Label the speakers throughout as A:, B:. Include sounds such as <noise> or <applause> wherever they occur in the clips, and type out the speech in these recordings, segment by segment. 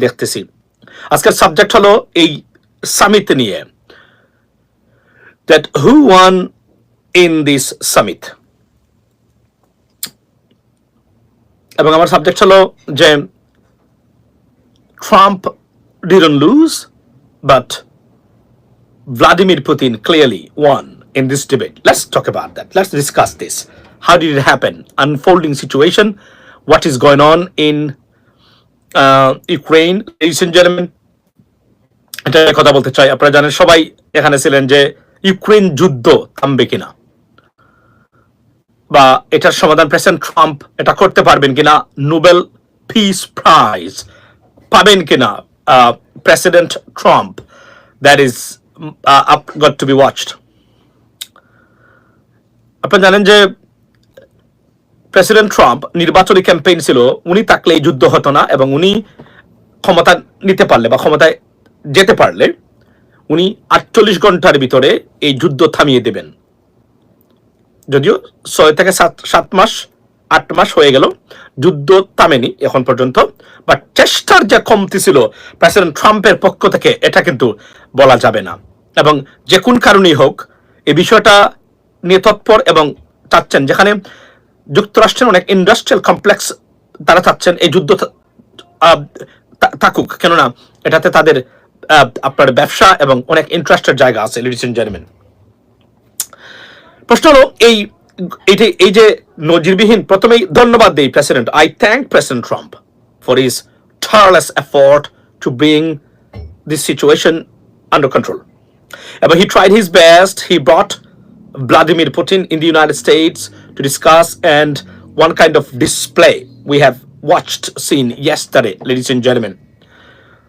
A: দেখতেছি আজকের সাবজেক্ট হলো এই সামিট নিয়ে that who won in this summit এবং আমার সাবজেক্ট হলো যে Trump didn't lose but Vladimir Putin clearly won in this debate. Let's talk about that. Let's discuss this. How did it happen? Unfolding situation. What is going on in and gentlemen? এটা কথা বলতে চাই। আপনারা জানেন, সবাই এখানে ছিলেন যে ইউক্রেন যুদ্ধ থামবে কিনা? বা এটার সমাধান প্রেসিডেন্ট ট্রাম্প এটা করতে পারবেন কিনা? নোবেল পিস প্রাইজ পাবেন কিনা president Trump? That is up got to be watched আপনারা জানেন যে প্রেসিডেন্ট ট্রাম্প নির্বাচনী ক্যাম্পেইন ছিল, উনি থাকলে এই যুদ্ধ হতো না এবং উনি ক্ষমতা নিতে পারলে বা ক্ষমতায় যেতে পারলে উনি আটচল্লিশ ঘণ্টার ভিতরে এই যুদ্ধ থামিয়ে দেবেন। যদিও ছয় থেকে সাত সাত মাস, আট মাস হয়ে গেল, যুদ্ধ থামেনি এখন পর্যন্ত বা চেষ্টার যে কমতি ছিল প্রেসিডেন্ট ট্রাম্পের পক্ষ থেকে, এটা কিন্তু বলা যাবে না। এবং যে কোন কারণেই হোক, এই বিষয়টা নিয়ে তৎপর এবং চাচ্ছেন, যেখানে যুক্তরাষ্ট্রের অনেক ইন্ডাস্ট্রিয়াল কমপ্লেক্স তারা চাচ্ছেন এই যুদ্ধ থাকুক কেননা এটাতে তাদের আপনার ব্যবসা এবং অনেক ইন্টারেস্টের জায়গা আছে লিডিস এন্ড জেন্টলম্যান প্রশ্ন হলো, এই যে এই যে নজিরবিহীন, প্রথমেই ধন্যবাদ দেই president I thank president Trump for his tireless effort to bring this situation under control. But he tried his best. He brought Vladimir Putin in the United States to discuss and one kind of display we have watched, seen yesterday, ladies and gentlemen.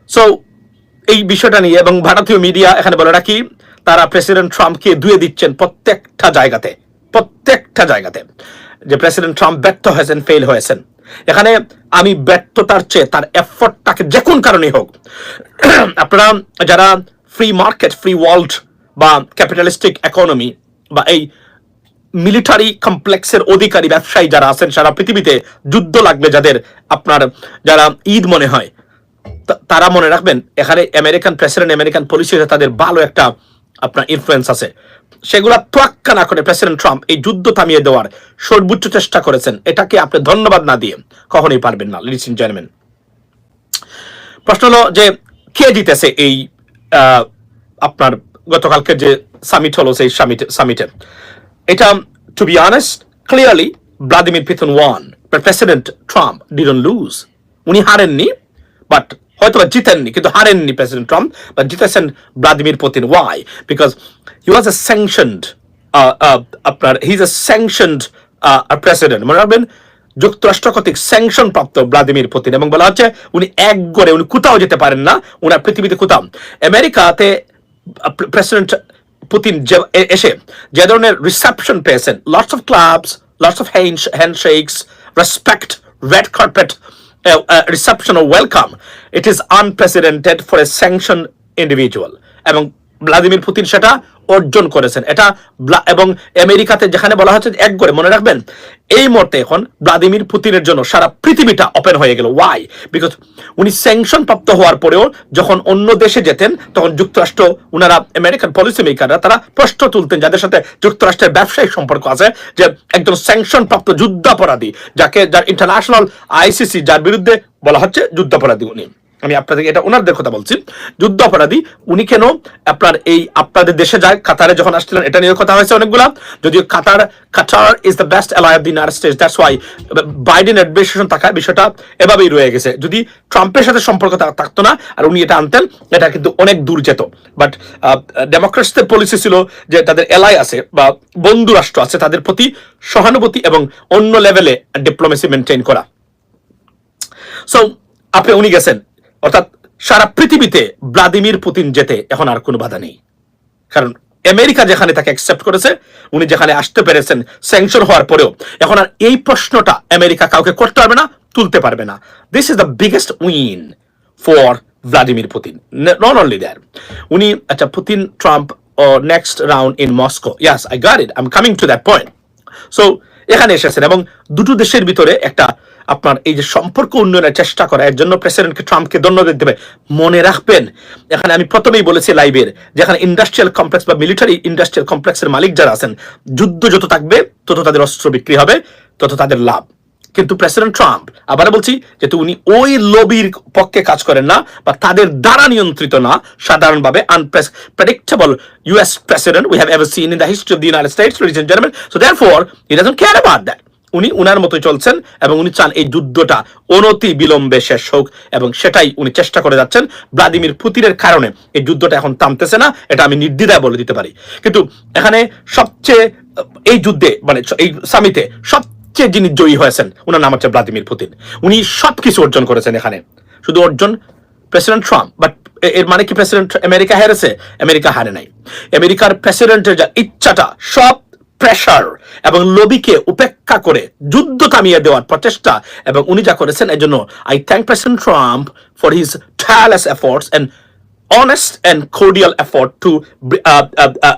A: So এই বিষয়টা নিয়ে এবং ভারতীয় media এখানে বলে রাখি তারা president ট্রাম্পকে ধুয়ে দিচ্ছেন প্রত্যেকটা জায়গাতে প্রত্যেকটা জায়গাতে যে প্রেসিডেন্ট ট্রাম্প ব্যর্থ হয়েছেন ফেল হয়েছেন এখানে আমি ব্যর্থতার চেয়ে তার এফর্টটাকে যে কোন কারণে হোক <clears throat> আপনারা যারা ফ্রি মার্কেট ফ্রি ওয়ার্ল্ড বা ক্যাপিটালিস্টিক ইকোনমি বা এই মিলিটারি কমপ্লেক্সের অধিকারী ব্যবসায়ী যারা আছেন, সারা পৃথিবীতে যুদ্ধ লাগবে যাদের আপনার যারা ঈদ মনে হয় তারা মনে রাখবেন, এখানে আমেরিকান প্রেসিডেন্ট আমেরিকান পলিসিতে তাদের ভালো একটা আপনার ইনফ্লুয়েন্স আছে। সেগুলা তোয়াক্কা না করে প্রেসিডেন্ট ট্রাম্প এই যুদ্ধ থামিয়ে দেওয়ার সর্বোচ্চ চেষ্টা করেছেন। এটাকে আপনি ধন্যবাদ না দিয়ে কখনোই পারবেন না লিডিস ইন জেন্টলম্যান প্রশ্ন হলো যে, কে জিতেছে এই আপনার গতকালকে যে সামিট হলো সেই সামিটে এটা to be honest clearly Vladimir Putin won president Trump didn't lose উনি হারেননি বাট হয়তো বা জিতেননি, কিন্তু হারেননি প্রেসিডেন্ট ট্রাম্প বা জিতেছেন Vladimir Putin why because he was a sanctioned আপনার he is a sanctioned president মনে রাখবেন, যুক্তরাষ্ট্র কর্তৃক স্যাংশন প্রাপ্ত ভ্লাদিমির পুতিন এবং বলা হচ্ছে উনি এক গড়ে, উনি কোথাও যেতে পারেন না, উনার পৃথিবীতে কোথাও। আমেরিকাতে প্রেসিডেন্ট পুতিন যে- এ- এসে যে ধরনের রিসেপশন পেয়েছেন lots of claps lots of handshakes respect red carpet reception O welcome it is unprecedented for a sanction individual এবং ভ্লাদিমির পুতিন সেটা অর্জন করেছেন। এটা এবং আমেরিকাতে যেখানে বলা হচ্ছে এক করে, মনে রাখবেন? এই মুহূর্তে এখন ভ্লাদিমির পুতিনের জন্য সারা পৃথিবীটা ওপেন হয়ে গেল। ওয়াই বিকজ উনি স্যাংশন প্রাপ্ত হওয়ার পরেও যখন অন্য দেশে যেতেন, তখন যুক্তরাষ্ট্র, উনারা আমেরিকান পলিসি মেকাররা তারা প্রশ্ন তুলতেন যাদের সাথে যুক্তরাষ্ট্রের ব্যবসায়িক সম্পর্ক আছে, যে একজন স্যাংশন প্রাপ্ত যুদ্ধাপরাধী, যাকে যার ইন্টারন্যাশনাল আইসিসি যার বিরুদ্ধে বলা হচ্ছে যুদ্ধাপরাধী উনি। আমি আপনাদের এটা ওনারদের কথা বলছি। যুদ্ধ অপরাধী, উনি কেন আপনার এই আপনাদের দেশে যায়? কাতারে যখন আসছিলেন, এটা নিয়ে কথা হয়েছে অনেকগুলা। যদিও Qatar Qatar is the best ally of the United States that's why Biden administration থাকায় বিষয়টা এভাবেই রয়ে গেছে। যদি ট্রাম্পের সাথে সম্পর্ক থাকতো না, আর উনি এটা আনতেন, এটা কিন্তু অনেক দূর যেত। বাট ডেমোক্রেটসদের পলিসি ছিল যে তাদের এলাই আছে বা বন্ধু রাষ্ট্র আছে, তাদের প্রতি সহানুভূতি এবং অন্য লেভেলে ডিপ্লোমেসি মেনটেন করা। সো আপনি উনি গেছেন। অর্থাৎ সারা পৃথিবীতে ভ্লাদিমির পুতিন যেতে এখন আর কোনো বাধা নেই। কারণ আমেরিকা যেখানে তাকে অ্যাকসেপ্ট করেছে, উনি যেখানে আসতে পেরেছেন স্যাংশন হওয়ার পরেও, এখন আর এই প্রশ্নটা আমেরিকা কাউকে করতে পারবে না, তুলতে পারবে না। This is the biggest win for Vladimir Putin. Not only there উনি আচ্ছা Putin, Trump next round in Moscow yes I got it I am coming to that point so এখানে এসেছেন এবং দুটো দেশের ভিতরে একটা আপনার এই যে সম্পর্ক উন্নয়নের চেষ্টা করা, এর জন্য প্রেসিডেন্টকে ট্রাম্পকে ধন্যবাদ দেবে মনে রাখবেন, এখানে আমি প্রথমেই বলেছি লাইভের, যেখানে ইন্ডাস্ট্রিয়াল কমপ্লেক্স বা মিলিটারি ইন্ডাস্ট্রিয়াল কমপ্লেক্সের মালিক যারা আছেন, যুদ্ধ যত থাকবে, তত তাদের অস্ত্র বিক্রি হবে, তত তাদের লাভ। কিন্তু প্রেসিডেন্ট ট্রাম্প আবার বলছি যে উনি ওই লবির পক্ষে কাজ করেন না, বা তাদের দ্বারা নিয়ন্ত্রিত না, সাধারণভাবে unpredictable US president we have ever seen in the history of the United States ladies and gentleman so therefore he doesn't care about that উনি উনার মতো চলছেন এবং উনি চান এই যুদ্ধটা অনতি বিলম্বে শেষ হোক এবং সেটাই উনি চেষ্টা করে যাচ্ছেন ভ্লাদিমির পুতিনের কারণে। এই যুদ্ধটা এখন থামতেছে না, এটা আমি নির্দ্বিধায় বলে দিতে পারি। কিন্তু এখানে সবচেয়ে, এই যুদ্ধে মানে এই সামিতে সবচেয়ে যিনি জয়ী হয়েছেন ওনার নাম হচ্ছে ভ্লাদিমির পুতিন। উনি সবকিছু অর্জন করেছেন এখানে। শুধু অর্জন, প্রেসিডেন্ট ট্রাম্প বাট এর মানে কি প্রেসিডেন্ট আমেরিকা হেরেছে? আমেরিকা হারে নাই। আমেরিকার প্রেসিডেন্টের যা ইচ্ছাটা, সব প্রেশার এবং লবিকে উপেক্ষা করে যুদ্ধ থামিয়ে দেওয়ার প্রচেষ্টা এবং উনি যা করেছেন এর জন্য I thank president Trump for his tireless efforts and honest and cordial effort to uh, uh, uh,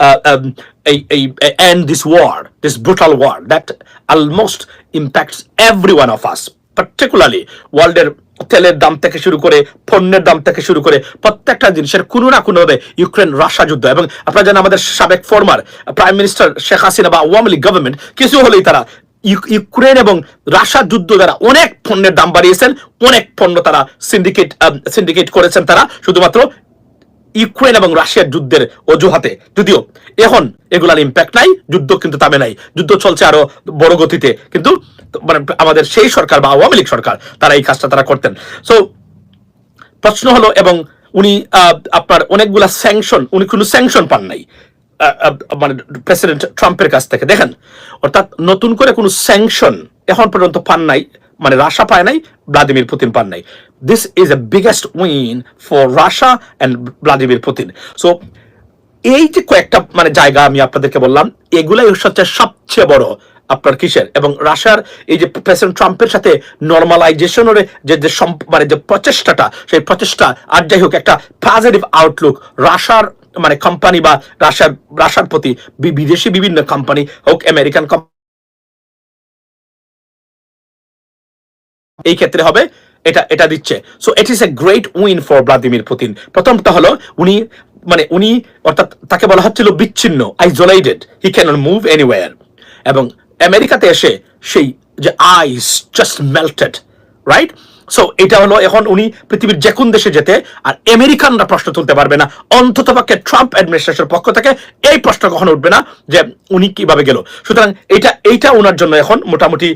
A: uh, um, a, a, a end this war, this brutal war that almost impacts every one of us, particularly ওয়ার্ল্ডের তেলের দাম থেকে শুরু করে, পণ্যের দাম থেকে শুরু করে প্রত্যেকটা জিনিসের কোনো না কোনো ভাবে ইউক্রেন রাশিয়া যুদ্ধ। এবং আপনারা জানেন আমাদের সাবেক former prime minister Sheikh Hasina বা আওয়ামী লীগ গভর্নমেন্ট কিছু হলেই তারা ইউ- ইউক্রেন এবং রাশা যুদ্ধ দ্বারা অনেক পণ্যের দাম বাড়িয়েছেন, অনেক পণ্য তারা সিন্ডিকেট সিন্ডিকেট করেছেন তারা। শুধুমাত্র ইউক্রেন এবং রাশিয়ার যুদ্ধের অজুহাতে। যদিও এখন এগুলার ইম্প্যাক্ট নাই, যুদ্ধ কিন্তু তামে নাই। যুদ্ধ চলছে আরও বড় গতিতে। কিন্তু মানে আমাদের সেই সরকার বা আওয়ামী লীগ সরকার, তারা এই কাজটা তারা করতেন। সো প্রশ্ন হলো এবং উনি আপনার অনেকগুলা স্যাংশন উনি কোনো স্যাংশন পান নাই। মানে প্রেসিডেন্ট ট্রাম্পের কাছ থেকে। দেখেন, অর্থাৎ নতুন করে কোনো স্যাংশন এখন পর্যন্ত পান নাই। মানে রাশা পায় নাই, ভ্লাদিমির পুতিন পান নাই। This is a biggest win for Russia and Vladimir Putin. So এই যে কয়েকটা মানে জায়গা আমি আপনাদেরকে বললাম, এগুলাই হচ্ছে সবচেয়ে বড় আপনার কিসের? এবং রাশিয়ার এই যে প্রেসিডেন্ট ট্রাম্পের সাথে নর্মালাইজেশনের যে যে মানে যে প্রচেষ্টাটা, সেই প্রচেষ্টা, আর যাই হোক, একটা পজিটিভ আউটলুক রাশিয়ার মানে কোম্পানি বা রাশিয়ার রাশিয়ার প্রতি বিদেশি বিভিন্ন কোম্পানি হোক আমেরিকান কোম্পানি এই ক্ষেত্রে হবে, এটা এটা দিচ্ছে। So it is a great win for Vladimir Putin প্রথমটা হলো, উনি মানে উনি, অর্থাৎ তাকে বলা হচ্ছিল বিচ্ছিন্ন isolated he can move anywhere এবং আমেরিকাতে এসে সেই যে ice just melted right so এটা হলো এখন উনি পৃথিবীর যে কোন দেশে যেতে, আর আমেরিকানরা প্রশ্ন তুলতে পারবে না। অন্তত পক্ষে ট্রাম্প অ্যাডমিনিস্ট্রেশনের পক্ষ থেকে এই প্রশ্ন কখনো উঠবে না যে উনি কীভাবে গেল। সুতরাং এটা, এইটা ওনার জন্য এখন মোটামুটি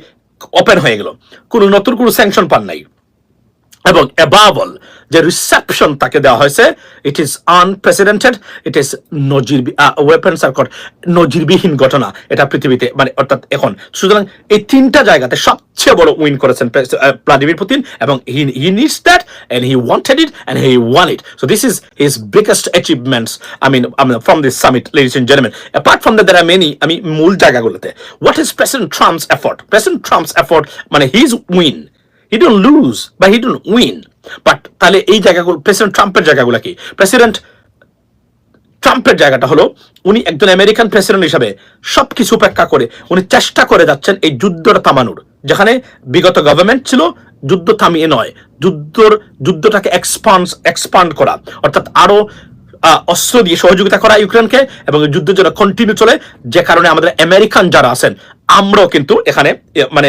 A: ওপেন হয়ে গেল। কোনো নতুন কোনো স্যাংশন পান নাই। এবং অ্যাবাবল যে রিসেপশন তাকে দেওয়া হয়েছে it is unprecedented it is নজির ওয়েপন সার্কট নজিরবিহীন ঘটনা এটা পৃথিবীতে মানে অর্থাৎ এখন। সুতরাং এই তিনটা জায়গাতে সবচেয়ে বড় উইন করেছেন ভ্লাদিমির পুতিন এবং he he needs that and he wanted it and he won it so this is his biggest achievements I mean I mean from this summit ladies in general apart from that are many আমি মূল জায়গাগুলোতে। What is president Trump's effort president Trump's effort মানে his win he don't lose বা he don't win but তাহলে এই জায়গাগুলো president ট্রাম্পের জায়গাগুলো কি? প্রেসিডেন্ট ট্রাম্পের জায়গাটা হলো উনি একজন আমেরিকান প্রেসিডেন্ট হিসাবে সব কিছু উপেক্ষা করে উনি চেষ্টা করে যাচ্ছেন এই যুদ্ধটা থামানোর। যেখানে বিগত গভর্নমেন্ট ছিল যুদ্ধ থামিয়ে নয় যুদ্ধর যুদ্ধটাকে এক্সপান্স এক্সপান্ড করা। অর্থাৎ আরও আহ, অস্ত্র দিয়ে সহযোগিতা করা ইউক্রেনকে এবং যুদ্ধের জন্য কন্টিনিউ চলে। যে কারণে আমাদের আমেরিকান যারা আছেন, আমরাও কিন্তু এখানে মানে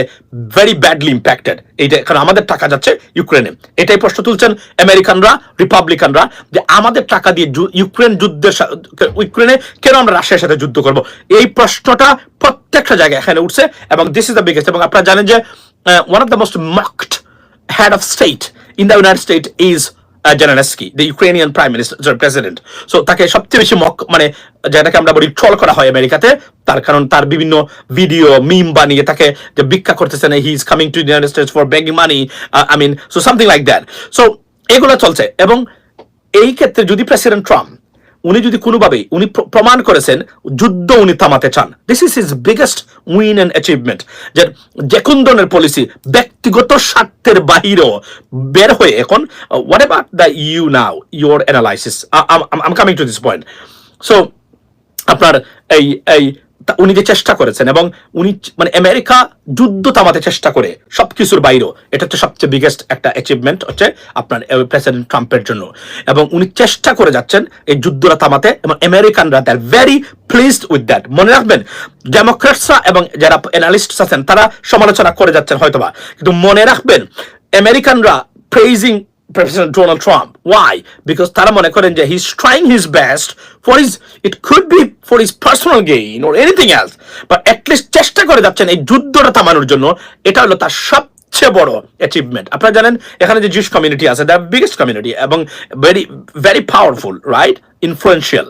A: ভেরি ব্যাডলি ইম্প্যাক্টেড এইটা কারণ আমাদের টাকা যাচ্ছে ইউক্রেনে। এটাই প্রশ্ন তুলছেন আমেরিকানরা রিপাবলিকানরা যে আমাদের টাকা দিয়ে ইউক্রেন যুদ্ধের ইউক্রেনে কেন আমরা রাশিয়ার সাথে যুদ্ধ করব? এই প্রশ্নটা প্রত্যেকটা জায়গায় এখানে উঠছে এবং দিস ইজ দ্য বিগেস্ট এবং আপনারা জানেন যে one of the most marked head of state in the United State is uh, the Ukrainian prime minister president so. তাকে সবচেয়ে বেশি মক মানে যেটাকে আমরা বলি ট্রল করা হয় আমেরিকাতে তার কারণ তার বিভিন্ন ভিডিও মিম বানিয়ে তাকে যে ভিক্ষা করতেছেন he is coming to United States for begging money I mean so something like that so এগুলো চলছে এবং এই ক্ষেত্রে যদি প্রেসিডেন্ট ট্রাম্প উনি যদি কোনোভাবেই উনি প্রমাণ করেছেন, যুদ্ধ উনি থামাতে চান। This is is biggest win and achievement যে যে কোন ধরনের পলিসি ব্যক্তিগত স্বার্থের বাহিরেও বের হয়ে এখন whatever the you now your analysis I'm coming to this point so আপনার এই এই উনি যে চেষ্টা করেছেন এবং উনি মানে আমেরিকা যুদ্ধ থামাতে চেষ্টা করে সবকিছুর বাইরেও এটা হচ্ছে সবচেয়ে বিগেস্ট একটা অ্যাচিভমেন্ট হচ্ছে আপনার প্রেসিডেন্ট ট্রাম্পের জন্য এবং উনি চেষ্টা করে যাচ্ছেন এই যুদ্ধটা থামাতে এবং আমেরিকানরা they're very pleased with that মনে রাখবেন ডেমোক্রেটসরা এবং যারা অ্যানালিস্ট আছেন, তারা সমালোচনা করে যাচ্ছেন হয়তোবা কিন্তু মনে রাখবেন, আমেরিকানরা praising President Donald Trump. Why? Because তারা মনে করেন যে he's trying his best for his, it could be his personal gain or anything else, but at least চেষ্টা করে যাচ্ছেন এই যুদ্ধটা থামানোর জন্য। এটা হলো তার সব সবচেয়ে বড় অ্যাচিভমেন্ট আপনারা জানেন, এখানে যে জুস কমিউনিটি আছে দ্য বিগেস্ট কমিউনিটি এবং very very powerful right influential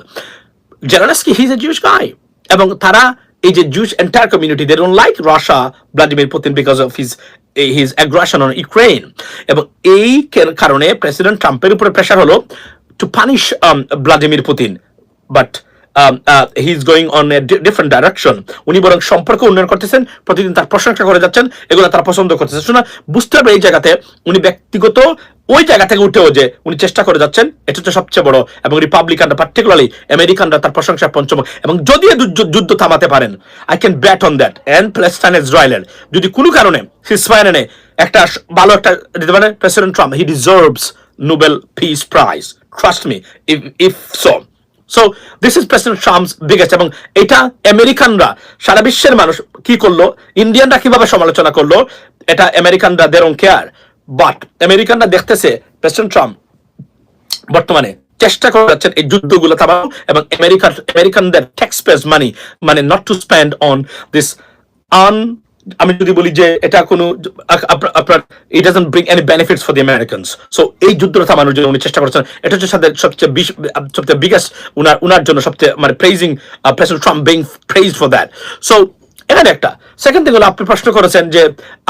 A: Zelensky he is a Jews guy এবং তারা এই যে Jews entire community they don't like Russia Vladimir Putin because of his his aggression on Ukraine এবং এই কারণে president ট্রাম্পের উপরে প্রেশার হলো to punish Vladimir Putin but he is going on a different direction উনি বরং সম্পর্ক উন্নয়ন করতেছেন, প্রতিদিন তার প্রশংসা করে যাচ্ছেন, এগুলো তারা পছন্দ করতেছে। শোনা, বুঝতে হবে এই জায়গাতে উনি ব্যক্তিগত ওই জায়গা থেকে উঠেও যে উনি চেষ্টা করে যাচ্ছেন, এটা হচ্ছে সবচেয়ে বড়। এবং রিপাবলিকানরা পার্টিকুলারলি আমেরিকানরা তার প্রশংসা পঞ্চম এবং যদি যুদ্ধ- থামাতে পারেন I can bet on that and Palestine ইসরায়েলের যদি কোনো কারণে সিসফায়ানে একটা ভালো একটা দিতে পারে president Trump he deserves Nobel peace prize trust me if if so so this is president Trump's biggest এবং এটা আমেরিকানরা সারা বিশ্বের মানুষ কি করল? ইন্ডিয়ানরা কীভাবে সমালোচনা করল? এটা আমেরিকানরা দে ডোন্ট কেয়ার বাট আমেরিকানরা দেখতেছে প্রেসিডেন্ট ট্রাম্প বর্তমানে চেষ্টা করে যাচ্ছেন এই যুদ্ধগুলো থামানো এবং আমেরিকার আমেরিকানদের ট্যাক্স পেস মানি মানে not to spend on this আন আমি যদি বলি যে এটা কোনো আপনার it doesn't bring any benefits for the Americans so এই যুদ্ধটা থামানোর জন্য উনি চেষ্টা করছেন। এটা হচ্ছে সাথে সবচেয়ে সবচেয়ে বিগেস্ট উনার উনার জন্য সবচেয়ে মানে praising president Trump being praise for that so এখানে একটা। সেকেন্ড থিং হলো, আপনি প্রশ্ন করেছেন যে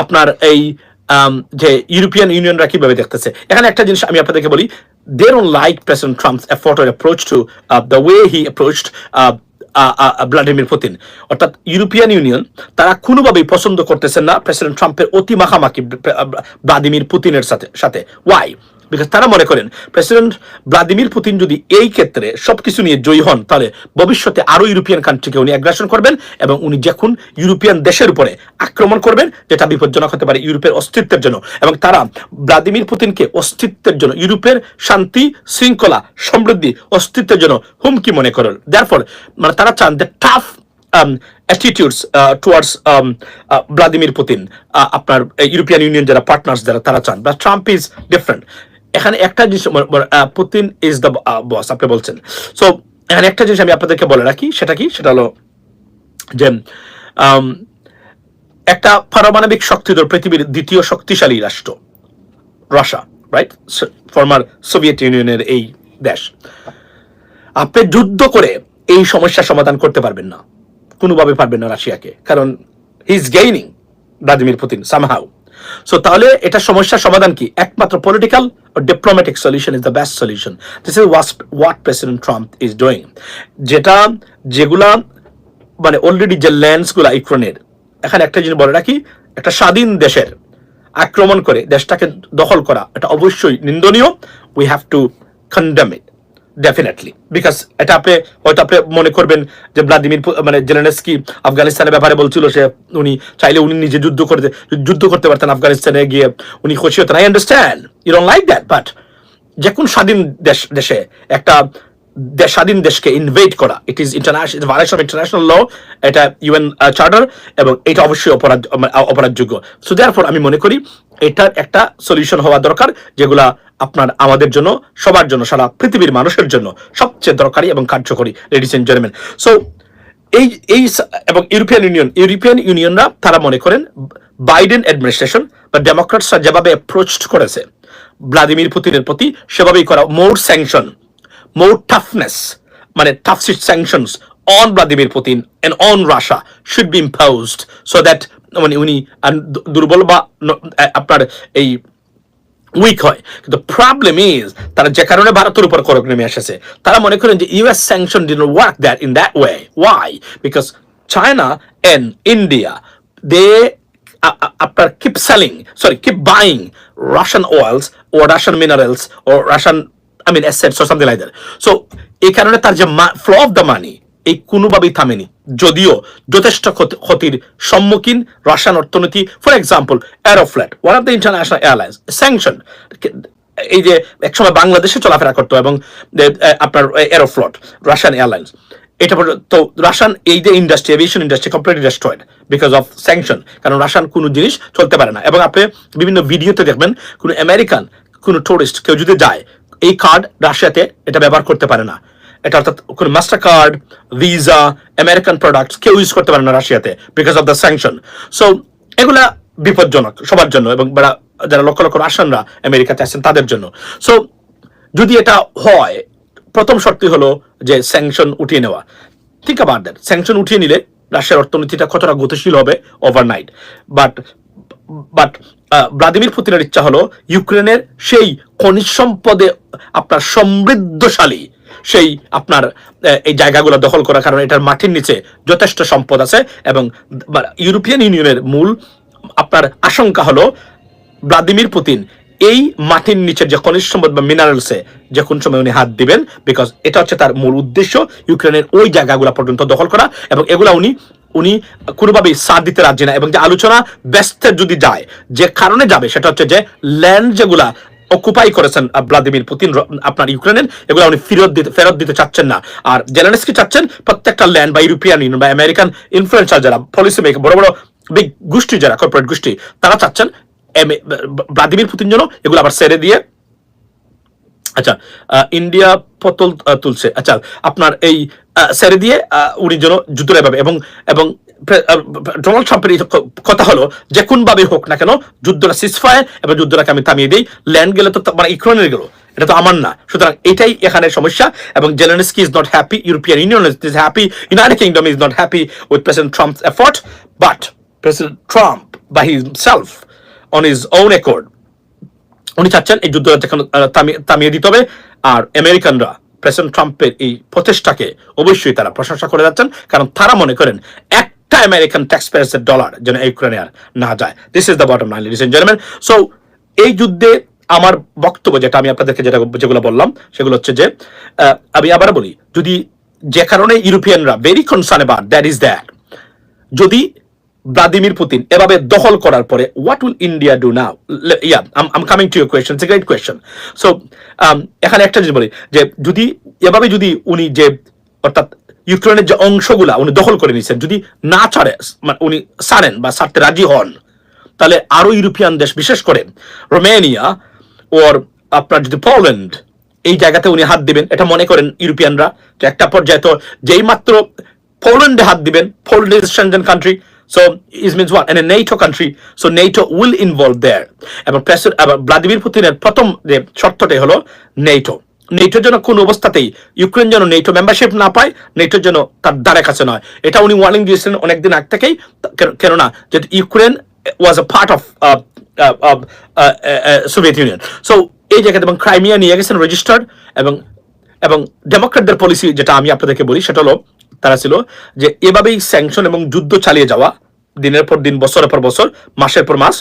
A: আপনার এই যে ইউরোপিয়ান ইউনিয়নরা কীভাবে দেখতেছে। এখানে একটা জিনিস আমি আপনাদেরকে বলি they don't like president Trump's effort approach to the way he approached Vladimir Putin. অর্থাৎ ইউরোপিয়ান ইউনিয়ন, তারা কোনোভাবেই পছন্দ করতেছেন না প্রেসিডেন্ট ট্রাম্পের অতি মাখামাখি ভ্লাদিমির পুতিনের সাথে সাথে। ওয়াই বিকজ তারা মনে করেন প্রেসিডেন্ট ভ্লাদিমির পুতিন যদি এই ক্ষেত্রে সবকিছু নিয়ে জয়ী হন তাহলে ভবিষ্যতে আরও ইউরোপিয়ান কান্ট্রিকে উনি অ্যাগ্রাসন করবেন এবং উনি যখন ইউরোপিয়ান দেশের উপরে আক্রমণ করবেন যেটা বিপজ্জনক হতে পারে ইউরোপের অস্তিত্বের জন্য। এবং তারা ভ্লাদিমির পুতিনকে অস্তিত্বের জন্য ইউরোপের শান্তি শৃঙ্খলা সমৃদ্ধি অস্তিত্বের জন্য হুমকি মনে করেন। দেয়ারফর মানে তারা চান the tough uh, Vladimir Putin uh, আপনার ইউরোপিয়ান ইউনিয়ন যারা পার্টনার্স যারা তারা চান। বা ট্রাম্প ইজ ডিফারেন্ট এখানে একটা জিনিস পুতিন ইজ দ্য বস আপনি বলছেন। সো এখানে একটা জিনিস আমি আপনাদেরকে বলে রাখি, সেটা কি? সেটা হলো যে একটা পারমাণবিক শক্তিধর পৃথিবীর দ্বিতীয় শক্তিশালী রাষ্ট্র, রাশিয়া রাইট ফর্মার সোভিয়েত ইউনিয়নের এই দেশ। আপনি যুদ্ধ করে এই সমস্যার সমাধান করতে পারবেন না। কোনোভাবে পারবেন না রাশিয়াকে। কারণ he is gaining Vladimir Putin somehow so তাহলে এটা সমস্যার সমাধান কি? একমাত্র political diplomatic solution is the best solution this is what president Trump is doing যেটা যেগুলা মানে অলরেডি যে ল্যান্ডসগুলা ইউক্রেনের, এখানে একটা জিনিস বলে রাখি, একটা স্বাধীন দেশের আক্রমণ করে দেশটাকে দখল করা, এটা অবশ্যই নিন্দনীয়। We have to condemn it definitely because এটা আপনি, হয়তো আপনি মনে করবেন যে ভ্লাদিমির মানে জেলেনস্কি আফগানিস্তানের ব্যাপারে বলছিল সে উনি চাইলে উনি নিজে যুদ্ধ করতে যুদ্ধ করতে পারতেন আফগানিস্তানে গিয়ে উনি খুশি হতেন। I understand you don't like that but যে কোন স্বাধীন দেশ, দেশে একটা স্বাধীন দেশকে ইনভেট করা it is international violation of international law এটা ইউএন চার্টার এবং এটা অবশ্যই অপরাধ অপরাধযোগ্য। সো দেয়ারফর আমি মনে করি এটার একটা সলিউশন হওয়া দরকার, যেগুলা আপনার, আমাদের জন্য, সবার জন্য, সারা পৃথিবীর মানুষের জন্য সবচেয়ে দরকারি এবং কার্যকরী লেডিস এন্ড জেন্টলম্যান সো এই এই এবং ইউরোপিয়ান ইউনিয়ন ইউরোপিয়ান ইউনিয়নরা তারা মনে করেন বাইডেন অ্যাডমিনিস্ট্রেশন বা ডেমোক্রেটসরা যেভাবে অ্যাপ্রোচ করেছে ভ্লাদিমির পুতিনের প্রতি সেভাবেই করা মোর স্যাংশন মোর টাফনেস মানে tough sanctions on Vladimir Putin and on Russia should be imposed so that মানে উনি দুর্বল বা আপনার এই উইক হয়। কিন্তু প্রবলেম ইজ তারা যে কারণে ভারতের উপর করক নেমে এসেছে, তারা মনে করেন যে US sanction didn't work that in that way why because China and India they আপনার keep selling sorry keep buying Russian oils O Russian minerals O Russian I mean assets or something like that. So, এই কারণে তার যে flow of the money এই কোনোভাবেই থামেনি। যদিও যথেষ্ট ক্ষতির সম্মুখীন রাশিয়ান অর্থনীতি for example Aeroflot one of the international airlines sanction এই যে একসময় বাংলাদেশে চলাফেরা করতো এবং আপনার এরোফ্লট রাশিয়ান এয়ারলাইন্স এটা তো রাশিয়ান এই যে industry aviation industry completely destroyed because of sanction কারণ রাশিয়ান কোনো জিনিস চলতে পারে না। এবং আপনি বিভিন্ন ভিডিওতে দেখবেন, কোনো আমেরিকান কোনো টুরিস্ট কেউ যদি যায়, এই কার্ড রাশিয়াতে এটা ব্যবহার করতে পারে না। এটা অর্থাৎ কোনো Mastercard Visa American products কেউ ইউজ করতে পারে না রাশিয়াতে because of the sanction so এগুলা বিপজ্জনক সবার জন্য এবং যারা লক্ষ লক্ষ রাশিয়ানরা আমেরিকাতে আছেন তাদের জন্য। সো যদি এটা হয়, প্রথম শর্তই হলো যে স্যাংশন উঠিয়ে নেওয়া। ঠিক আবার স্যাংশন উঠিয়ে নিলে রাশিয়ার অর্থনীতিটা কতটা গতিশীল হবে ওভারনাইট বাট বাট ভ্লাদিমির পুতিনের ইচ্ছা হলো ইউক্রেনের সেই খনিজ সম্পদে আপনার সমৃদ্ধশালী সেই আপনার এই জায়গাগুলো দখল করার কারণে এটার মাটির নিচে যথেষ্ট সম্পদ আছে এবং ইউরোপিয়ান ইউনিয়নের মূল আপনার আশঙ্কা হলো ভ্লাদিমির পুতিন। এই মাটির নিচে যে খনিজ সম্পদ বা মিনারেলসে যে কোন সময় উনি হাত দিবেন বিকজ এটা হচ্ছে তার মূল উদ্দেশ্য ইউক্রেনের ওই জায়গাগুলো পর্যন্ত দখল করা এবং এগুলা উনি উনি কোনোভাবেই সাথ দিতে রাজি না। এবং যে আলোচনা ব্যস্তের যদি যায়, যে কারণে যাবে সেটা হচ্ছে যে ল্যান্ড যেগুলা অকুপাই করেছেন ভ্লাদিমির পুতিন আপনার ইউক্রেনের, এগুলো উনি ফেরত দিতে ফেরত দিতে চাচ্ছেন না। আর জেলেনস্কি চাচ্ছেন প্রত্যেকটা ল্যান্ড বা ইউরোপিয়ান ইউনিয়ন বা আমেরিকান ইনফ্লুয়েন্সার যারা পলিসি মেকার বড় বড় বিগ গোষ্ঠী যারা কর্পোরেট গোষ্ঠী, তারা চাচ্ছেন ভ্লাদিমির পুতিন যেন এগুলো আবার সেরে দিয়ে আচ্ছা ইন্ডিয়া পতল তুলছে। আচ্ছা আপনার এই ছেড়ে দিয়ে উনি যেন যুদ্ধ এভাবে এবং এবং ডোনাল্ড ট্রাম্পের কথা হলো যে কোন ভাবে হোক না কেন যুদ্ধটা সিসফায়ার এবং যুদ্ধটাকে আমি থামিয়ে দিই ল্যান্ড গেলে তো মানে ইউক্রেনের গেল, এটা তো আমার না। সুতরাং এটাই এখানে সমস্যা এবং Zelensky is not happy European Union is happy United Kingdom is not happy with president Trump's effort but president Trump by himself on his own accord উনি চাচ্ছেন এই যুদ্ধটা যেখানে থামিয়ে- দিতে হবে। আর আমেরিকানরা প্রেসিডেন্ট ট্রাম্পের এই প্রচেষ্টাকে অবশ্যই তারা প্রশংসা করে যাচ্ছেন, কারণ তারা মনে করেন একটা আমেরিকান ট্যাক্স পেয়ার্সের ডলার যেন ইউক্রেনে আর না যায়। This is the bottom line ladies and so এই যুদ্ধে আমার বক্তব্য যেটা আমি আপনাদেরকে যেটা যেগুলো বললাম, সেগুলো হচ্ছে যে আমি আবার বলি, যদি যে কারণে ইউরোপিয়ানরা very concern about that is that যদি ভ্লাদিমির পুতিন এভাবে দখল করার পরে what will India do now yeah coming to your question great question so এখানে একটা জিনিস বলি, যে যদি, এভাবে যদি উনি যে, অর্থাৎ ইউক্রেনের যে অংশগুলা উনি দখল করে নিয়েছেন, যদি না ছাড়ে মানে উনি ছাড়েন বা ছাড়তে রাজি হন, তাহলে আরও ইউরোপিয়ান দেশ, বিশেষ করে রোমেনিয়া ওর আপনার যদি পোল্যান্ড, এই জায়গাতে উনি হাত দিবেন। এটা মনে করেন ইউরোপিয়ানরা যে একটা পর্যায়ে তো যেই মাত্র পোল্যান্ডে হাত দিবেন, Poland is country so is means what an a NATO country so NATO will involve there এবং প্রেসিডেন্ট ভ্লাদিমির পুতিনের প্রথম যে শর্তটাই হলো নেটো নেটোর জন্য কোন অবস্থাতেই ইউক্রেন যেন নেটো মেম্বারশিপ না পায় নেটোর জন্য তার দ্বারে কাছে নয়। এটা উনি ওয়ার্নিং দিয়েছিলেন অনেকদিন আগ থেকেই। কেননা যে Ukraine was a part of Soviet Union so এই জায়গাতে এবং ক্রাইমিয়া নিয়ে গেছেন রেজিস্টার্ড এবং এবং ডেমোক্রেটদের পলিসি যেটা আমি আপনাদেরকে বলি, সেটা হলো, তারা ছিল যে এভাবেই স্যাংশন এবং যুদ্ধ চালিয়ে যাওয়া, দিনের পর দিন, বছরের পর বছর, মাসের পর মাস,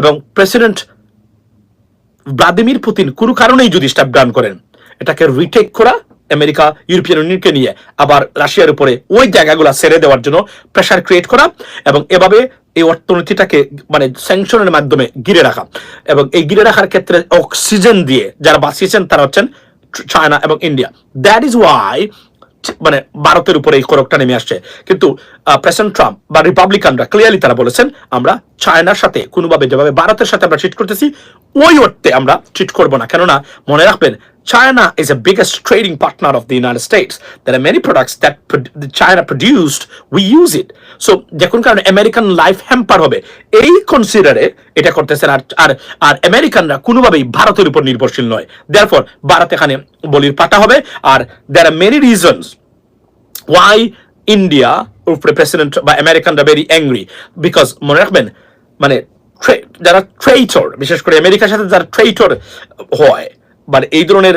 A: এবং প্রেসিডেন্ট ভ্লাদিমির পুতিন কোনো কারণেই যদি স্টেপ ডাউন করেন। এটাকে রিটেক করা আমেরিকা ইউরোপিয়ান ইউনিয়নকে নিয়ে। আবার রাশিয়ার উপরে ওই জায়গাগুলো ছেড়ে দেওয়ার জন্য প্রেশার ক্রিয়েট করা এবং এভাবে এই অর্থনীতিটাকে মানে স্যাংশনের মাধ্যমে ঘিরে রাখা। এবং এই ঘিরে রাখার ক্ষেত্রে অক্সিজেন দিয়ে যারা বাঁচিয়েছেন তারা হচ্ছেন চায়না এবং ইন্ডিয়া দ্যাট ইজ ওয়াই মানে ভারতের উপরে এই করকটা নেমে আসছে। কিন্তু প্রেসিডেন্ট ট্রাম্প বা রিপাবলিকানরা ক্লিয়ারলি তারা বলেছেন, আমরা চায়নার সাথে কোনোভাবে যেভাবে ভারতের সাথে আমরা ট্রিট করতেছি, ওই অর্থে আমরা ট্রিট করব না। কেননা, মনে রাখবেন China is a biggest trading partner of the United States. There are many products that the China produced, we use it. So দেখুন কারণে আমেরিকান লাইফ হ্যাম্পার হবে এই কনসিডারে এটা করতেছেন আর আর আর আমেরিকানরা কোনোভাবেই ভারতের উপর নির্ভরশীল নয় দেয়ারফর ভারত এখানে বলির পাটা হবে আর there are many reasons why India উপরে প্রেসিডেন্ট বা আমেরিকানরা ভেরি অ্যাংরি বিকজ মনে রাখবেন মানে যারা ট্রেইটর বিশেষ করে আমেরিকার সাথে যারা ট্রেইটর হয় মানে এই ধরনের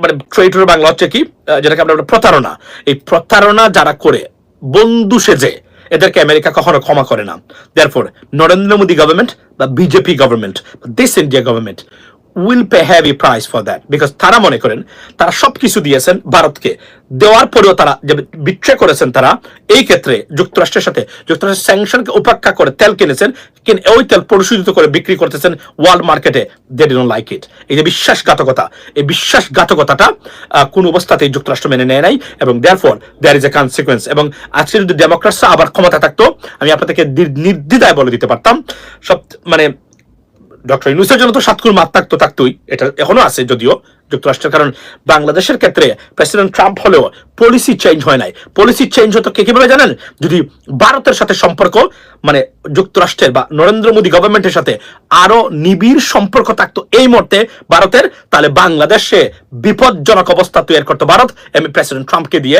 A: মানে ট্রেডার বাংলা হচ্ছে কি যেটাকে আমরা প্রতারণা। এই প্রতারণা যারা করে, বন্ধু সেজে, এদেরকে আমেরিকা কখনো ক্ষমা করে না। দেয়ারফর নরেন্দ্র মোদী গভর্নমেন্ট বা BJP government this India government will pay heavy price for that because তারা মনে করেন, তারা সবকিছু দিয়েছেন ভারতকে। দেওয়ার পরেও তারা যে বিট্রে করেছেন তারা, এই ক্ষেত্রে যুক্তরাষ্ট্রের সাথে, যুক্তরাষ্ট্রের স্যাংশনকে উপেক্ষা করে তেল কিনেছেন, কিন ওই তেল পরিশোধিত করে বিক্রি করতেছেন ওয়ার্ল্ড মার্কেটে দে ডিডন্ট লাইক ইট এই যে বিশ্বাসঘাতকতা, এই বিশ্বাসঘাতকতাটা কোন অবস্থাতেই যুক্তরাষ্ট্র মেনে নেয় নাই। এবং therefore there is a consequence এবং আজকে যদি ডেমোক্রাটসরা আবার ক্ষমতা থাকতো, আমি আপনাদেরকে নির- নির্দ্বিধায় বলে দিতে পারতাম। সব মানে ডক্টর ইউনুসের জন্য তো সাতকুর মাত তো থাকতোই। এটা এখনও আছে যদিও। যুক্তরাষ্ট্রের কারণ বাংলাদেশের ক্ষেত্রে প্রেসিডেন্ট ট্রাম্প হলেও পলিসি চেঞ্জ হয় নাই। পলিসি চেঞ্জ হতো কে কীভাবে জানেন? যদি ভারতের সাথে সম্পর্ক মানে যুক্তরাষ্ট্রের বা নরেন্দ্র মোদী গভর্নমেন্টের সাথে আরও নিবিড় সম্পর্ক থাকতো এই মুহূর্তে ভারতের, তাহলে বাংলাদেশে বিপজ্জনক অবস্থা তৈরি করতো ভারত এম প্রেসিডেন্ট ট্রাম্পকে দিয়ে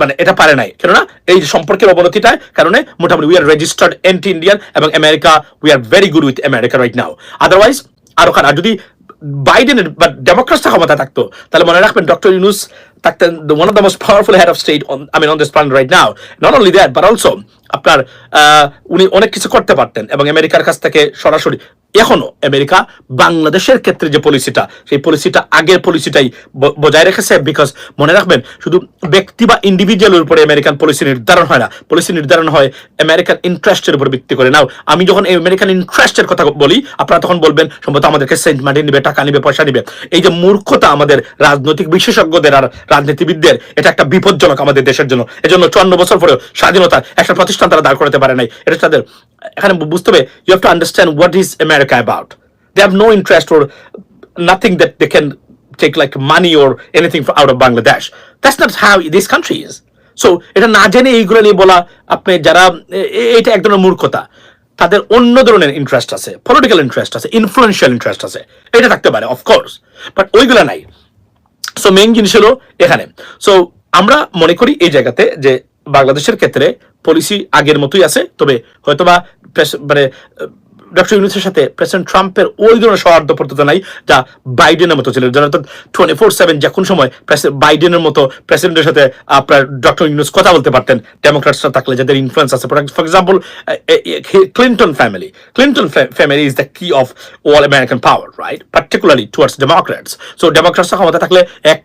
A: মানে এটা পারে নাই। কেননা এই যে সম্পর্কের অবনতিটার কারণে মোটামুটি we are registered anti Indian এবং America we are very good with America right now otherwise আরও খারাপ। আর যদি বাইডেনের বা ডেমোক্রেটসরা ক্ষমতা থাকতো। তাহলে মনে রাখবেন ডক্টর ইউনুস থাকতেন one of the most powerful head of state I mean on this plan right now not only that but also আপনার উনি অনেক কিছু করতে পারতেন এবং আমেরিকার কাছ থেকে সরাসরি, এখনও আমেরিকা বাংলাদেশের ক্ষেত্রে যে পলিসিটা সেই পলিসিটা আগের পলিসিটাই বজায় রেখেছে বিকজ মনে রাখবেন, শুধু ব্যক্তি বা ইন্ডিভিজুয়ালের উপরে আমেরিকান পলিসি নির্ধারণ হয় না পলিসি নির্ধারণ হয় আমেরিকান ইন্টারেস্টের উপর ভিত্তি করে। নাও আমি যখন এই আমেরিকান ইন্টারেস্টের কথা বলি, আপনারা তখন বলবেন, সম্ভবত আমাদেরকে সেন্ট মার্টিন নিবে, টাকা নিবে, পয়সা নিবে। এই যে মূর্খতা আমাদের রাজনৈতিক বিশেষজ্ঞদের আর রাজনীতিবিদদের, এটা একটা বিপজ্জনক আমাদের দেশের জন্য। এজন্য চুয়ান্ন বছর পরেও স্বাধীনতা একটা প্রতিষ্ঠান তারা দাঁড় করাতে পারে নাই। এটা তাদের, এখানে বুঝতে হবে you have to understand what is America about they have no interest or nothing that they can like, money or anything from out of Bangladesh. That's not how this country is. So, এটা না জেনে এইগুলো নিয়ে বলা, আপনি যারা এটা এক ধরনের মূর্খতা। তাদের অন্য ধরনের ইন্টারেস্ট আছে পলিটিক্যাল ইন্টারেস্ট আছে ইনফ্লুয়েন্সিয়াল ইন্টারেস্ট আছে। এটা থাকতে পারে অফকোর্স বাট ওইগুলো নাই। সো মেইন জিনিস হলো এখানে। সো আমরা মনে করি এই জায়গাতে যে বাংলাদেশের ক্ষেত্রে পলিসি আগের মতোই আছে, তবে হয়তোবা মানে ডক্টর ইউনুসের সাথে প্রেসিডেন্ট ট্রাম্পের ওই ধরনের সৌহার্দ্যপূর্ণতা নাই যা বাইডেনের মতো ছিল। যারা টোয়েন্টি ফোর সেভেন যে কোন সময় বাইডেনের মতো প্রেসিডেন্টের সাথে আপনার ডক্টর ইউনুস কথা বলতে পারতেন ডেমোক্রাটসরা থাকলে যাদের ইনফ্লুয়েন্স আছে। For example Clinton family Clinton family is the key of all American power right particularly towards Democrats so ডেমোক্রেটসরা ক্ষমতা থাকলে এক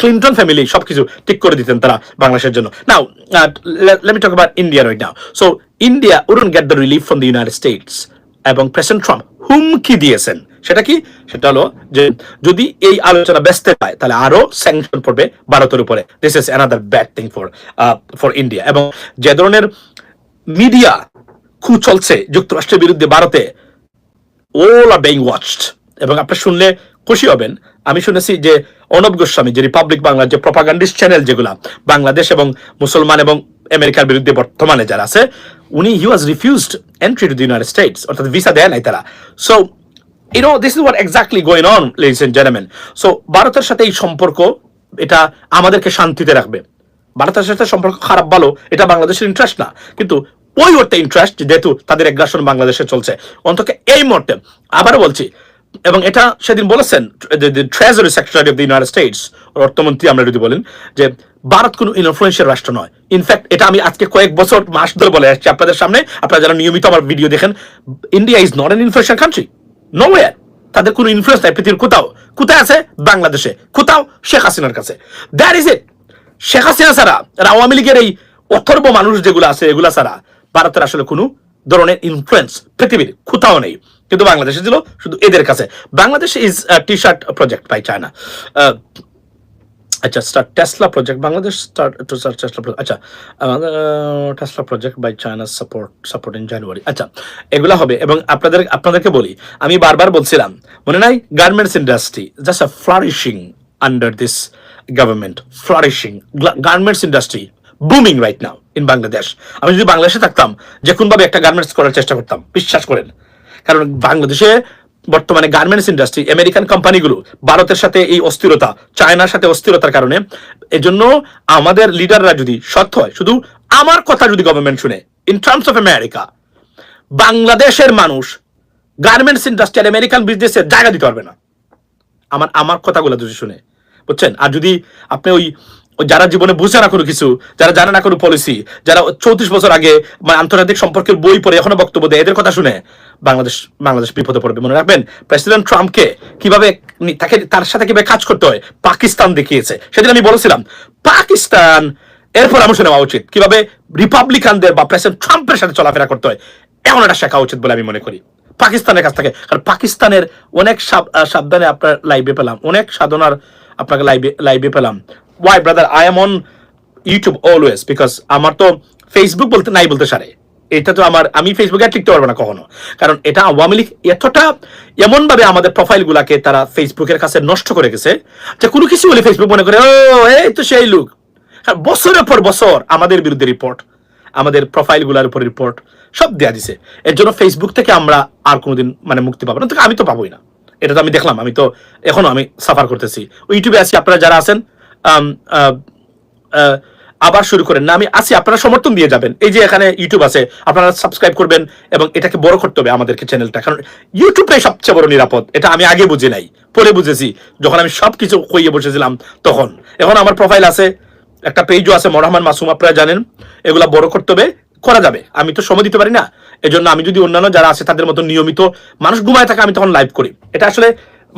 A: ক্লিন্টন ফ্যামিলি সবকিছু ঠিক করে দিতেন তারা বাংলাদেশের জন্য। Now let me talk about India right now so India wouldn't get the relief from the United States এবং প্রেসিডেন্ট ট্রাম্প হুমকি দিয়েছেন। সেটা কি? সেটা হলো যে যদি এই আলোচনা ব্যস্ত পায় তাহলে আরও স্যাংশন পড়বে ভারতের উপরে। This is another bad thing for for India এবং যে ধরনের মিডিয়া খু চলছে যুক্তরাষ্ট্রের বিরুদ্ধে ভারতে, all are being watched এবং আপনি শুনলে খুশি হবেন। আমি শুনেছি যে অনব গোস্বামী, যে রিপাবলিক বাংলার যে প্রপাগান্ডিস্ট চ্যানেল যেগুলা, বাংলাদেশ এবং মুসলমান এবং আমেরিকার বিরুদ্ধে বর্তমানে যারা আছে উনি he was refused entry to the United States অর্থাৎ ভিসা দেয় নাই তারা। So you know this is what exactly going on ladies and gentleman so ভারতের সাথে এই সম্পর্ক, এটা আমাদেরকে শান্তিতে রাখবে। ভারতের সাথে সম্পর্ক খারাপ, ভালো, এটা বাংলাদেশের ইন্টারেস্ট না। কিন্তু ওই অর্থে ইন্টারেস্ট যেহেতু তাদের আগ্রাসন বাংলাদেশে চলছে। অন্তত এই মুহূর্তে, আবারও বলছি, এবং এটা সেদিন বলেছেন treasury secretary of the United States অর্থমন্ত্রী আমরা যদি বলেন, যে ভারত কোনো ইনফ্লুয়েন্সিয়াল রাষ্ট্র নয়। ইনফ্যাক্ট এটা আমি আজকে কয়েক বছর, মাস ধরে বলে আসছি আপনাদের সামনে। আপনারা যারা নিয়মিত আমার ভিডিও দেখেন India is not an influential country no war তাদের কোনো ইনফ্লুয়েন্স নাই পৃথিবীর কোথাও। কোথায় আছে? বাংলাদেশে। কোথাও? শেখ হাসিনার কাছে। That is it Sheikh Hasina ছাড়া আর আওয়ামী লীগের এই অথর্ব মানুষ যেগুলো আছে, এগুলা ছাড়া ভারতের আসলে কোনো ধরনের ইনফ্লুয়েন্স পৃথিবীর কোথাও নেই। কিন্তু বাংলাদেশে ছিল শুধু এদের কাছে। Bangladesh is T shirt project by China আচ্ছা start Tesla project Bangladesh start Tesla আচ্ছা Tesla project by China support support in January আচ্ছা এগুলা হবে এবং আপনাদের, আপনাদেরকে বলি, আমি বারবার বলছিলাম, মনে নাই? Garments industry just a flourishing under this government flourishing garments industry booming right now in Bangladesh আমি যদি বাংলাদেশে থাকতাম, যে কোনভাবে একটা গার্মেন্টস করার চেষ্টা করতাম, বিশ্বাস করেন। কারণ বাংলাদেশে বর্তমানে গার্মেন্টস ইন্ডাস্ট্রি আমেরিকান কোম্পানিগুলো ভারতের সাথে এই অস্থিরতা চায়নার সাথে অস্থিরতার কারণে। এজন্য আমাদের লিডাররা যদি সৎ হয়, শুধু আমার কথা যদি গভর্নমেন্ট শুনে ইন টার্মস অফ আমেরিকা বাংলাদেশের মানুষ গার্মেন্টস ইন্ডাস্ট্রি আর আমেরিকান বিজনেসে জায়গা দিতে পারবে না। আমার আমার কথাগুলো যদি শুনে, বুঝছেন? আর যদি আপনি ওই যারা জীবনে বুঝে না কোনো কিছু, যারা জানে না কোনো পলিসি যারা চৌত্রিশ বছর আগে মানে আন্তর্জাতিক সম্পর্কের বই পড়ে এখনও বক্তব্য দেয়, এদের কথা শুনে বাংলাদেশ বাংলাদেশ বিপদে পড়বে। মনে রাখবেন প্রেসিডেন্ট ট্রাম্পকে কীভাবে তাকে, তার সাথে কীভাবে কাজ করতে হয়, পাকিস্তান দেখিয়েছে। সেদিন আমি বলেছিলাম, পাকিস্তান এর পরামর্শ নেওয়া উচিত। কীভাবে রিপাবলিকানদের বা প্রেসিডেন্ট ট্রাম্পের সাথে চলাফেরা করতে হয়, এমন একটা শেখা উচিত বলে আমি মনে করি। পাকিস্তানের কাছ থেকে, কারণ পাকিস্তানের অনেক সাব- সাবধানে আপনার লাইভে পেলাম, অনেক সাধনার আপনাকে লাইভে লাইভে পেলাম। Why brother I am on YouTube always because আমার তো ফেসবুক বলতে নাই বলতে সারে। এটা তো আমার আমি ফেসবুকে আর টিকতে পারব না কখনো। কারণ এটা আওয়ামী লীগ এতটা এমন ভাবে আমাদের প্রোফাইল গুলাকে তারা ফেসবুকের কাছে নষ্ট করে গেছে যে কোনো কিছু বলে ফেসবুক মনে করে, ও, এই তো সেই লোক। বছরের পর বছর আমাদের বিরুদ্ধে রিপোর্ট আমাদের প্রোফাইলগুলার উপর রিপোর্ট সব দেয়া দিছে। এর জন্য ফেসবুক থেকে আমরা আর কোনোদিন মানে মুক্তি পাবো না। আমি তো পাবোই না। এটা তো আমি দেখলাম, আমি তো এখনও আমি সাফার করতেছি। ইউটিউবে আছি, আপনারা যারা আছেন আবার শুরু করেন। না, আমি আছি, আপনারা সমর্থন দিয়ে যাবেন। এই যে এখানে ইউটিউব আছে, আপনারা সাবস্ক্রাইব করবেন এবং এটাকে বড় করতে হবে আমাদেরকে চ্যানেলটা কারণ ইউটিউবটাই সবচেয়ে বড় নিরাপদ। এটা আমি আগে বুঝি নাই, পরে বুঝেছি। যখন আমি সবকিছু কইয়ে বসেছিলাম তখন। এখন আমার প্রোফাইল আছে, একটা পেজও আছে মরহমান মাসুম, আপনারা জানেন। এগুলা বড় করতে হবে, করা যাবে। আমি তো সময় দিতে পারি না। এজন্য আমি যদি অন্যান্য যারা আছে, তাদের মতো নিয়মিত মানুষ ঘুমায় থাকে, আমি তখন লাইভ করি। এটা আসলে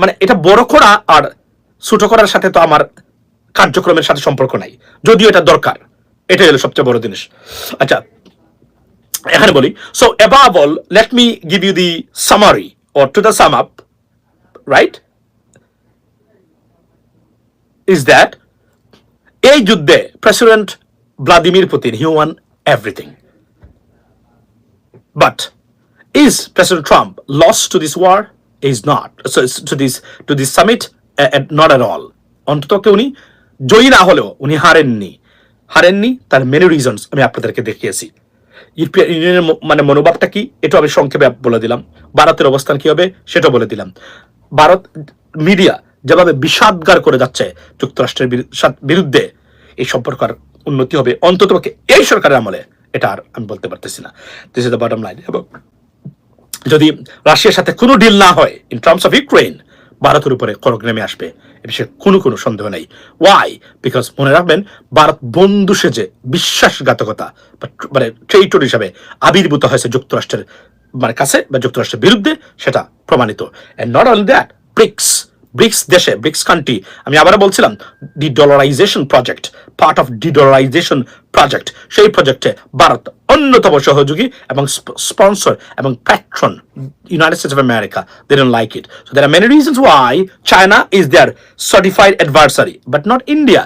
A: মানে এটা বড় করা আর ছোট করার সাথে তো আমার কার্যক্রমের সাথে সম্পর্ক নাই। যদিও এটা দরকার। এটাই হলো সবচেয়ে বড় জিনিস। আচ্ছা এখানে বলি। So above all let me give you the summary or to the sum up right is that এই যুদ্ধে president Vladimir Putin he won everything but to this war? Is not. So it's to this to this summit, uh, uh, not at all. অন্তত উনি জয়ী না হলেও উনি হারেননি। হারেননি, তার many reasons আমি আপনাদেরকে দেখিয়েছি। ইউরোপিয়ান ইউনিয়নের মানে মনোভাবটা কি? এটা আমি সংক্ষেপে বলে দিলাম। ভারতের অবস্থান কি হবে? সেটা বলে দিলাম। ভারত মিডিয়া যেভাবে বিষাদগার করে যাচ্ছে যুক্তরাষ্ট্রের বিরুদ্ধে এই সম্পর্ক আর উন্নতি হবে। অন্তত এই সরকারের আমলে এটা আর আমি বলতে পারতেছি না। This is the bottom line এবং যদি রাশিয়ার সাথে কোনো ডিল না হয় ইন টার্মস অফ ইউক্রেন ভারতের উপরে করক নেমে আসবে। এ বিষয়ে কোনো কোনো সন্দেহ নেই। ওয়াই বিকজ মনে রাখবেন, ভারত বন্ধু সেজে বিশ্বাসঘাতকতা মানে ট্রেইটর হিসাবে আবির্ভূত হয়েছে যুক্তরাষ্ট্রের মানে কাছে, বা যুক্তরাষ্ট্রের বিরুদ্ধে, সেটা প্রমাণিত। And not only that BRICS BRICS দেশে, ব্রিক্স কান্ট্রি আমি আবার বলছিলাম de dollarization project part of de dollarization project সেই প্রজেক্টে ভারত অন্যতম সহযোগী এবং স্পন্সর এবং patron United States of America they don't like it so there are many reasons why China is their certified adversary but not India